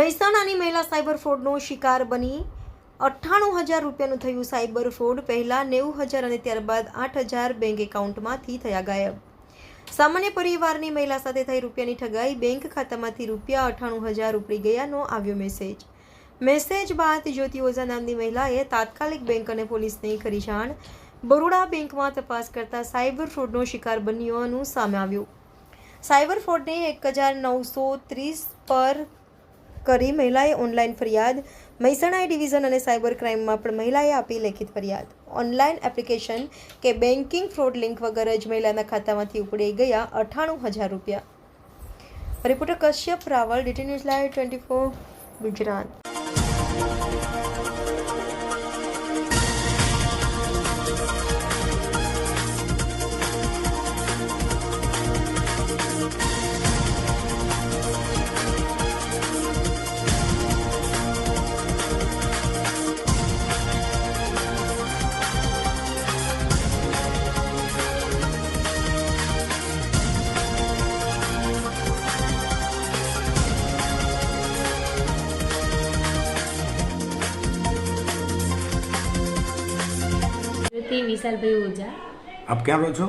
મહેસાણાની મહિલા સાયબર ફ્રોડનો શિકાર બની. અઠ્ઠાણું હજાર રૂપિયાનું થયું સાયબર ફ્રોડ, પહેલાં નેવું હજાર અને ત્યારબાદ આઠ હજાર બેંક એકાઉન્ટમાંથી થયા ગાયબ. સામાન્ય પરિવારની મહિલા સાથે થઈ રૂપિયાની ઠગાઈ, બેંક ખાતામાંથી રૂપિયા અઠ્ઠાણું હજાર ઉપડી ગયાનો આવ્યો મેસેજ. મેસેજ બાદ જ્યોતિ ઓઝા નામની મહિલાએ તાત્કાલિક બેંક અને પોલીસને કરી જાણ. બરોડા બેંકમાં તપાસ કરતા સાયબર ફ્રોડનો શિકાર બન્યોનું સામે આવ્યું. સાયબર ફ્રોડને એક હજાર નવસો ત્રીસ પર કરી મહિલાએ ઓનલાઈન ફરિયાદ. મહેસાણા ડિવિઝન અને સાયબર ક્રાઇમમાં પણ મહિલાએ આપી લેખિત ફરિયાદ. ઓનલાઈન એપ્લિકેશન કે બેન્કિંગ ફ્રોડ લિંક વગર જ મહિલાના ખાતામાંથી ઉપડી ગયા અઠ્ઠાણું હજાર રૂપિયા. Reporter Kashyap Raval, DT news live twenty four Gujarat. Jyoti વિશાલભાઈ ઓઝા. આપ ક્યાં રહો છો?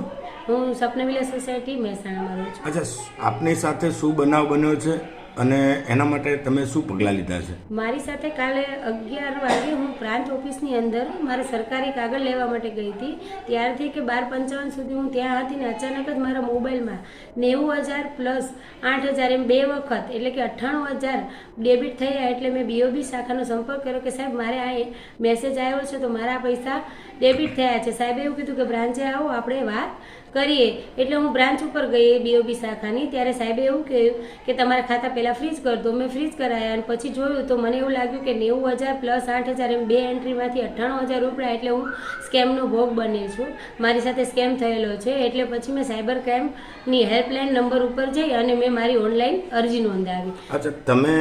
હું સપનવિલા સોસાયટી મહેસાણામાં રહું છું. અચ્છા આપની સાથે શું બનાવ બન્યો છે? અને એના માટે તમે શું પગલાં લીધા છે? મારી સાથે કાલે અગિયાર વાગે હું પ્રાંત ઓફિસની અંદર મારે સરકારી કાગળ લેવા માટે ગઈ હતી. ત્યારથી કે બાર પંચાવન સુધી હું ત્યાં હતી ને અચાનક જ મારા મોબાઈલમાં નેવું હજાર પ્લસ આઠ હજાર એમ બે વખત, એટલે કે અઠ્ઠાણું હજાર ડેબિટ થયા, એટલે મેં બીઓબી શાખાનો સંપર્ક કર્યો કે સાહેબ મારે આ મેસેજ આવ્યો છે તો મારા પૈસા ડેબિટ થયા છે. સાહેબે એવું કીધું કે બ્રાન્ચે આવો, આપણે વાત કરીએ. એટલે હું બ્રાન્ચ ઉપર ગઈ બીઓબી શાખાની. ત્યારે સાહેબે એવું કહ્યું કે તમારા ખાતા પહેલાં ફ્રીઝ કરતો દો. મેં ફ્રીઝ કરાયા અને પછી જોયું તો મને એવું લાગ્યું કે નેવું હજાર પ્લસ આઠ હજાર એમ બે એન્ટ્રીમાંથી અઠ્ઠાણું હજાર રૂપિયા એટલે હું સ્કેમનો ભોગ બની છું. મારી સાથે સ્કેમ થયેલો છે. એટલે પછી મેં સાયબર ક્રાઇમની હેલ્પલાઇન નંબર ઉપર જઈ અને મેં મારી ઓનલાઈન અરજી નોંધાવી. અચ્છા તમે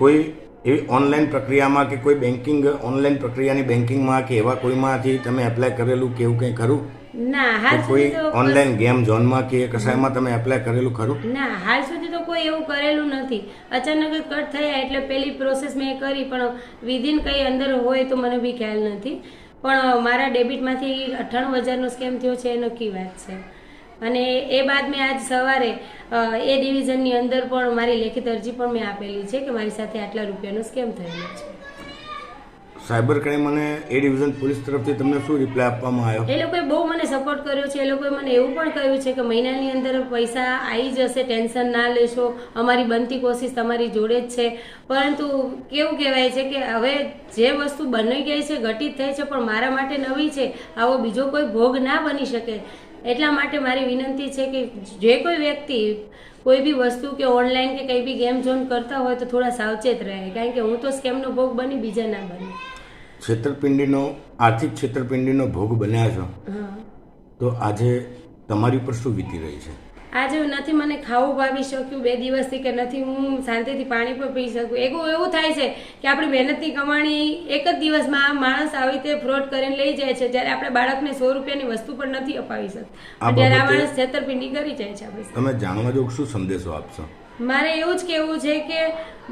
કોઈ એવી ઓનલાઈન પ્રક્રિયામાં કે કોઈ બેન્કિંગ ઓનલાઈન પ્રક્રિયાની બેન્કિંગમાં કે એવા કોઈમાંથી તમે એપ્લાય કરેલું કે એવું કંઈ ખરું? ના હાલ કોઈ ઓનલાઈન ગેમ ઝોનમાં કે કશાયમાં તમે એપ્લાય કરેલું ખરું? ના હાલ સુધી કોઈ એવું કરેલું નથી. અચાનક જ કટ થયા એટલે પેલી પ્રોસેસ મેં કરી, પણ વિધિન કંઈ અંદર હોય તો મને બી ખ્યાલ નથી. પણ મારા ડેબિટમાંથી અઠ્ઠાણું હજારનો સ્કેમ થયો છે, એ નક્કી વાત છે. અને એ બાદ મેં આજ સવારે એ ડિવિઝનની અંદર પણ મારી લેખિત અરજી પણ મેં આપેલી છે કે મારી સાથે આટલા રૂપિયાનો સ્કેમ થયેલો છે. સાયબર ક્રાઇમ અને એ ડિવિઝન પોલીસ તરફથી તમને શું રિપ્લાય આપવામાં આવ્યો? એ લોકોએ બહુ મને સપોર્ટ કર્યો છે. એ લોકોએ મને એવું પણ કહ્યું છે કે મહિનાની અંદર પૈસા આવી જશે, ટેન્શન ના લેશો. અમારી બનતી કોશિશ તમારી જોડે જ છે. પરંતુ કેવું કહેવાય છે કે હવે જે વસ્તુ બની ગઈ છે, ઘટિત થઈ છે, પણ મારા માટે નવી છે. આવો બીજો કોઈ ભોગ ના બની શકે. એટલા માટે મારી વિનંતી છે કે જે કોઈ વ્યક્તિ કોઈ બી વસ્તુ કે ઓનલાઈન કે કંઈ બી ગેમ ઝોન કરતા હોય તો થોડા સાવચેત રહે કારણ કે હું તો સ્કેમનો ભોગ બની બીજા ના બની. છેતરપિંડીનો આર્થિક છેતરપિંડીનો ભોગ બન્યા છો તો આજે તમારી ઉપર શું વીતી રહી છે? આજે નથી મને ખાવું ભાવી શક્યું બે દિવસથી કે નથી હું શાંતિથી પાણી પણ પી શકું. એવું એવું થાય છે કે આપણી મહેનતની કમાણી એક જ દિવસમાં માણસ આવી રીતે ફ્રોડ કરીને લઈ જાય છે જ્યારે આપણે બાળકને સો રૂપિયાની વસ્તુ પણ નથી અપાવી શકતા. ત્યારે આ માણસ છેતરપિંડી કરી જાય છે આપણી તમે જાણવા જોગ શું સંદેશો આપશો? મારે એવું જ કેવું છે કે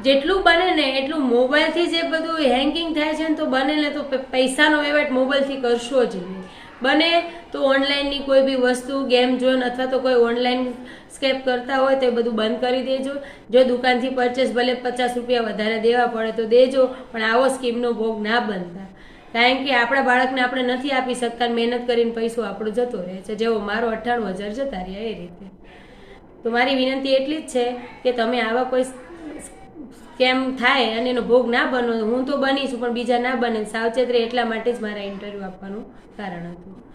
જેટલું બને ને એટલું મોબાઈલથી જે બધું હેંગિંગ થાય છે ને તો બને ને તો પૈસાનો વહીવટ મોબાઈલથી કરશો જ નહીં. બને તો ઓનલાઈનની કોઈ બી વસ્તુ ગેમ ઝોન અથવા તો કોઈ ઓનલાઈન સ્કેપ કરતા હોય તો એ બધું બંધ કરી દેજો. જો દુકાનથી પરચેસ ભલે પચાસ રૂપિયા વધારે દેવા પડે તો દેજો, પણ આવો સ્કીમનો ભોગ ના બનતા. કારણ કે આપણા બાળકને આપણે નથી આપી શકતા મહેનત કરીને પૈસો આપણો જતો રહે છે. જેવો મારો અઠ્ઠાણું હજાર જતા રહ્યા એ રીતે. તો મારી વિનંતી એટલી જ છે કે તમે આવા કોઈ સ્કેમ થાય અને એનો ભોગ ના બનો, હું તો બનીશું, પણ બીજા ના બને. સાવચેત રહે એટલા માટે જ મારા ઇન્ટરવ્યૂ આપવાનું કારણ હતું.